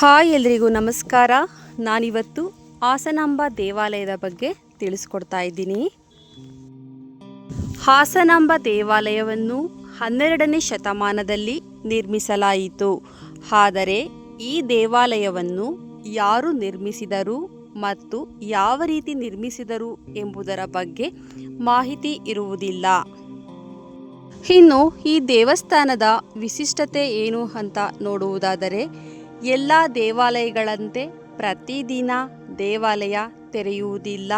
Hi ಎಲ್ರಿಗೂ ನಮಸ್ಕಾರ. ನಾನಿವತ್ತು ಹಾಸನಾಂಬ ದೇವಾಲಯದ ಬಗ್ಗೆ ತಿಳಿಸ್ಕೊಡ್ತಾ ಇದ್ದೀನಿ. ಹಾಸನಾಂಬ ದೇವಾಲಯವನ್ನು ಹನ್ನೆರಡನೇ ಶತಮಾನದಲ್ಲಿ ನಿರ್ಮಿಸಲಾಯಿತು. ಆದರೆ ಈ ದೇವಾಲಯವನ್ನು ಯಾರು ನಿರ್ಮಿಸಿದರು ಮತ್ತು ಯಾವ ರೀತಿ ನಿರ್ಮಿಸಿದರು ಎಂಬುದರ ಬಗ್ಗೆ ಮಾಹಿತಿ ಇರುವುದಿಲ್ಲ. ಇನ್ನು ಈ ದೇವಸ್ಥಾನದ ವಿಶಿಷ್ಟತೆ ಏನು ಅಂತ ನೋಡುವುದಾದರೆ ಎಲ್ಲ ದೇವಾಲಯಗಳಂತೆ ಪ್ರತಿದಿನ ದೇವಾಲಯ ತೆರೆಯುವುದಿಲ್ಲ.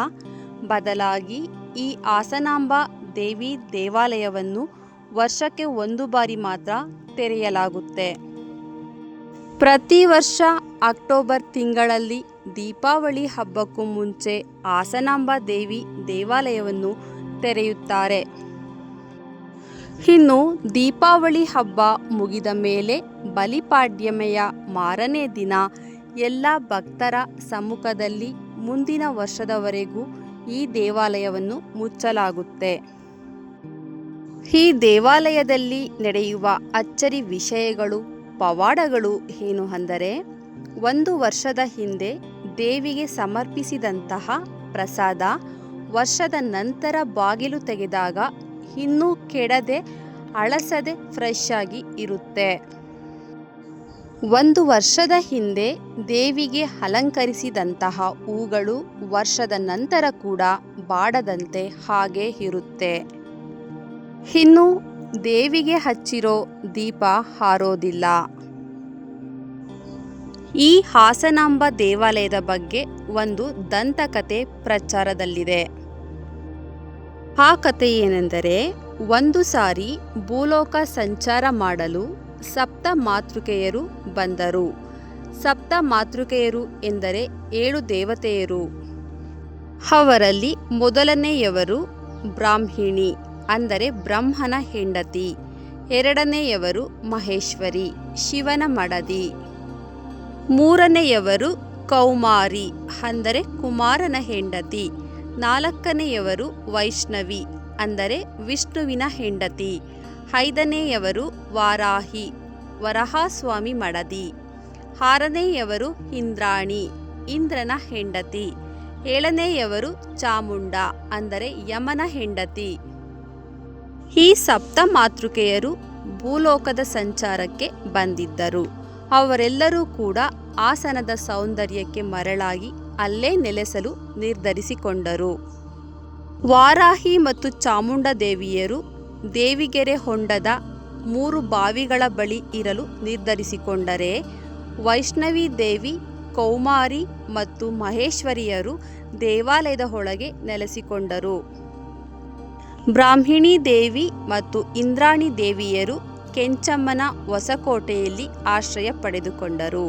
ಬದಲಾಗಿ ಈ ಹಾಸನಾಂಬ ದೇವಿ ದೇವಾಲಯವನ್ನು ವರ್ಷಕ್ಕೆ ಒಂದು ಬಾರಿ ಮಾತ್ರ ತೆರೆಯಲಾಗುತ್ತೆ. ಪ್ರತಿ ವರ್ಷ ಅಕ್ಟೋಬರ್ ತಿಂಗಳಲ್ಲಿ ದೀಪಾವಳಿ ಹಬ್ಬಕ್ಕೂ ಮುಂಚೆ ಆಸನಾಂಬ ದೇವಿ ದೇವಾಲಯವನ್ನು ತೆರೆಯುತ್ತಾರೆ. ಇನ್ನು ದೀಪಾವಳಿ ಹಬ್ಬ ಮುಗಿದ ಮೇಲೆ ಬಲಿಪಾಡ್ಯಮೆಯ ಮಾರನೇ ದಿನ ಎಲ್ಲ ಭಕ್ತರ ಸಮ್ಮುಖದಲ್ಲಿ ಮುಂದಿನ ವರ್ಷದವರೆಗೂ ಈ ದೇವಾಲಯವನ್ನು ಮುಚ್ಚಲಾಗುತ್ತೆ. ಈ ದೇವಾಲಯದಲ್ಲಿ ನಡೆಯುವ ಅಚ್ಚರಿ ವಿಷಯಗಳು, ಪವಾಡಗಳು ಏನು ಅಂದರೆ, ಒಂದು ವರ್ಷದ ಹಿಂದೆ ದೇವಿಗೆ ಸಮರ್ಪಿಸಿದಂತಹ ಪ್ರಸಾದ ವರ್ಷದ ನಂತರ ಬಾಗಿಲು ತೆಗೆದಾಗ ಇನ್ನೂ ಕೆಡದೆ ಅಳಸದೆ ಫ್ರೆಶ್ ಆಗಿ ಇರುತ್ತೆ. ಒಂದು ವರ್ಷದ ಹಿಂದೆ ದೇವಿಗೆ ಅಲಂಕರಿಸಿದಂತಹ ಹೂಗಳು ವರ್ಷದ ನಂತರ ಕೂಡ ಬಾಡದಂತೆ ಹಾಗೆ ಇರುತ್ತೆ. ಇನ್ನು ದೇವಿಗೆ ಹಚ್ಚಿರೋ ದೀಪ ಹಾರೋದಿಲ್ಲ. ಈ ಹಾಸನಾಂಬ ದೇವಾಲಯದ ಬಗ್ಗೆ ಒಂದು ದಂತಕತೆ ಪ್ರಚಾರದಲ್ಲಿದೆ. ಆ ಕಥೆ ಏನೆಂದರೆ ಒಂದು ಸಾರಿ ಭೂಲೋಕ ಸಂಚಾರ ಮಾಡಲು ಸಪ್ತ ಮಾತೃಕೆಯರು ಬಂದರು. ಸಪ್ತ ಮಾತೃಕೆಯರು ಎಂದರೆ ಏಳು ದೇವತೆಯರು. ಅವರಲ್ಲಿ ಮೊದಲನೆಯವರು ಬ್ರಾಹ್ಮಿಣಿ, ಅಂದರೆ ಬ್ರಹ್ಮನ ಹೆಂಡತಿ. ಎರಡನೆಯವರು ಮಹೇಶ್ವರಿ, ಶಿವನ ಮಡದಿ. ಮೂರನೆಯವರು ಕೌಮಾರಿ, ಅಂದರೆ ಕುಮಾರನ ಹೆಂಡತಿ. ನಾಲ್ಕನೆಯವರು ವೈಷ್ಣವಿ ಅಂದರೆ ವಿಷ್ಣುವಿನ ಹೆಂಡತಿ. ಐದನೆಯವರು ವಾರಾಹಿ, ವರಹಾಸ್ವಾಮಿ ಮಡದಿ. ಆರನೆಯವರು ಇಂದ್ರಾಣಿ, ಇಂದ್ರನ ಹೆಂಡತಿ. ಏಳನೆಯವರು ಚಾಮುಂಡ, ಅಂದರೆ ಯಮನ ಹೆಂಡತಿ. ಈ ಸಪ್ತ ಮಾತೃಕೆಯರು ಭೂಲೋಕದ ಸಂಚಾರಕ್ಕೆ ಬಂದಿದ್ದರು. ಅವರೆಲ್ಲರೂ ಕೂಡ ಆಸನದ ಸೌಂದರ್ಯಕ್ಕೆ ಮರಳಾಗಿ ಅಲ್ಲೇ ನೆಲೆಸಲು ನಿರ್ಧರಿಸಿಕೊಂಡರು. ವಾರಾಹಿ ಮತ್ತು ಚಾಮುಂಡ ದೇವಿಯರು ದೇವಿಗೆರೆ ಹೊಂಡದ ಮೂರು ಬಾವಿಗಳ ಬಳಿ ಇರಲು ನಿರ್ಧರಿಸಿಕೊಂಡರೆ, ವೈಷ್ಣವಿ ದೇವಿ, ಕೌಮಾರಿ ಮತ್ತು ಮಹೇಶ್ವರಿಯರು ದೇವಾಲಯದ ಒಳಗೆ ನೆಲೆಸಿಕೊಂಡರು. ಬ್ರಾಹ್ಮಿಣಿ ದೇವಿ ಮತ್ತು ಇಂದ್ರಾಣಿ ದೇವಿಯರು ಕೆಂಚಮ್ಮನ ಹೊಸಕೋಟೆಯಲ್ಲಿ ಆಶ್ರಯ ಪಡೆದುಕೊಂಡರು.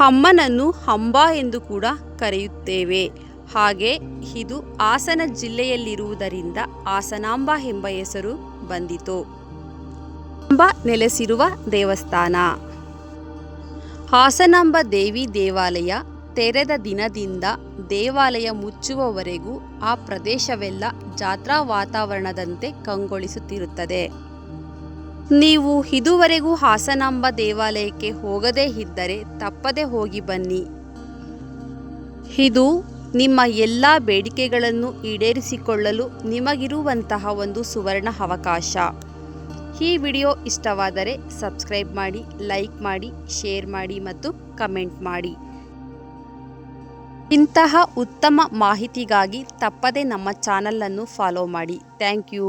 ಅಮ್ಮನನ್ನು ಹಂಬ ಎಂದು ಕೂಡ ಕರೆಯುತ್ತೇವೆ. ಹಾಗೆ ಇದು ಹಾಸನ ಜಿಲ್ಲೆಯಲ್ಲಿರುವುದರಿಂದ ಹಾಸನಾಂಬ ಎಂಬ ಹೆಸರು ಬಂದಿತು. ಅಂಬ ನೆಲೆಸಿರುವ ದೇವಸ್ಥಾನ. ಹಾಸನಾಂಬ ದೇವಿ ದೇವಾಲಯ ತೆರೆದ ದಿನದಿಂದ ದೇವಾಲಯ ಮುಚ್ಚುವವರೆಗೂ ಆ ಪ್ರದೇಶವೆಲ್ಲ ಜಾತ್ರಾ ವಾತಾವರಣದಂತೆ ಕಂಗೊಳಿಸುತ್ತಿರುತ್ತದೆ. ನೀವು ಇದುವರೆಗೂ ಹಾಸನಾಂಬ ದೇವಾಲಯಕ್ಕೆ ಹೋಗದೇ ಇದ್ದರೆ ತಪ್ಪದೆ ಹೋಗಿ ಬನ್ನಿ. ಇದು ನಿಮ್ಮ ಎಲ್ಲ ಬೇಡಿಕೆಗಳನ್ನು ಈಡೇರಿಸಿಕೊಳ್ಳಲು ನಿಮಗಿರುವಂತಹ ಒಂದು ಸುವರ್ಣ ಅವಕಾಶ. ಈ ವಿಡಿಯೋ ಇಷ್ಟವಾದರೆ ಸಬ್ಸ್ಕ್ರೈಬ್ ಮಾಡಿ, ಲೈಕ್ ಮಾಡಿ, ಶೇರ್ ಮಾಡಿ ಮತ್ತು ಕಮೆಂಟ್ ಮಾಡಿ. ಇಂತಹ ಉತ್ತಮ ಮಾಹಿತಿಗಾಗಿ ತಪ್ಪದೆ ನಮ್ಮ ಚಾನಲನ್ನು ಫಾಲೋ ಮಾಡಿ. Thank you.